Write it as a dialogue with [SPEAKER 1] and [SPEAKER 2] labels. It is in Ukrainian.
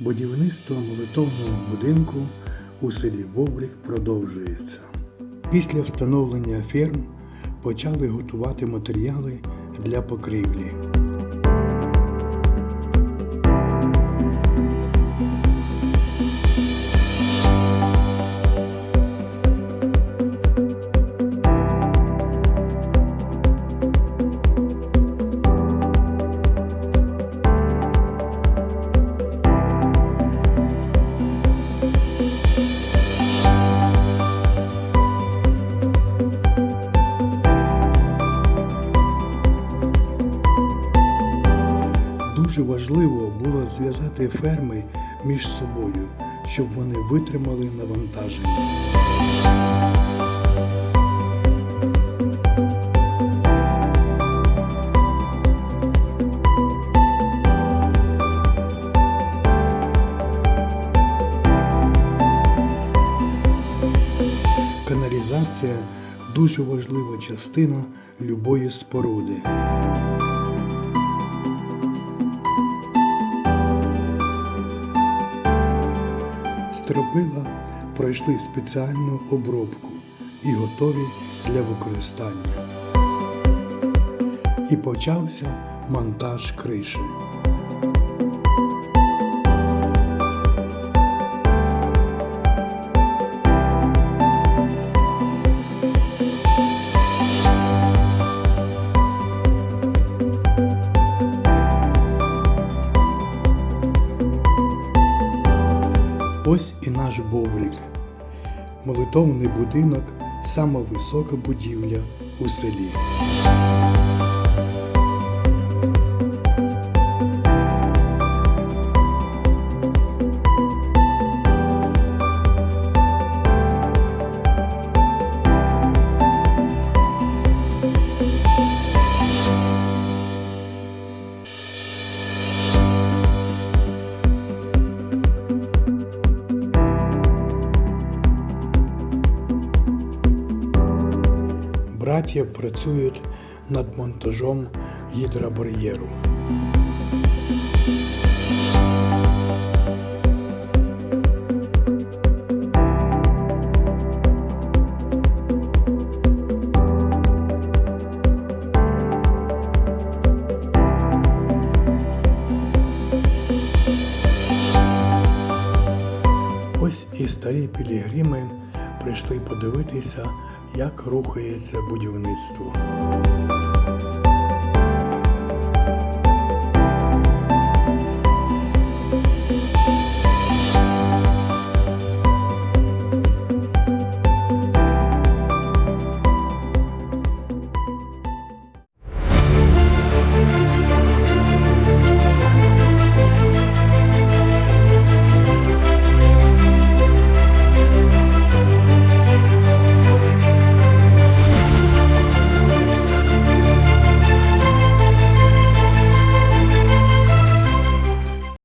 [SPEAKER 1] Будівництво молитовного будинку у селі Бобрик продовжується. Після встановлення ферм почали готувати матеріали для покрівлі. Дуже важливо було зв'язати ферми між собою, щоб вони витримали навантаження. Каналізація дуже важлива частина любої споруди. Стропила пройшли спеціальну обробку і готові для використання. І почався монтаж криші. Ось і наш Боврик. Молитовний будинок сама висока будівля у селі. Браття працюють над монтажом гідробар'єру. Ось і старі пілігрими прийшли подивитися, як рухається будівництво.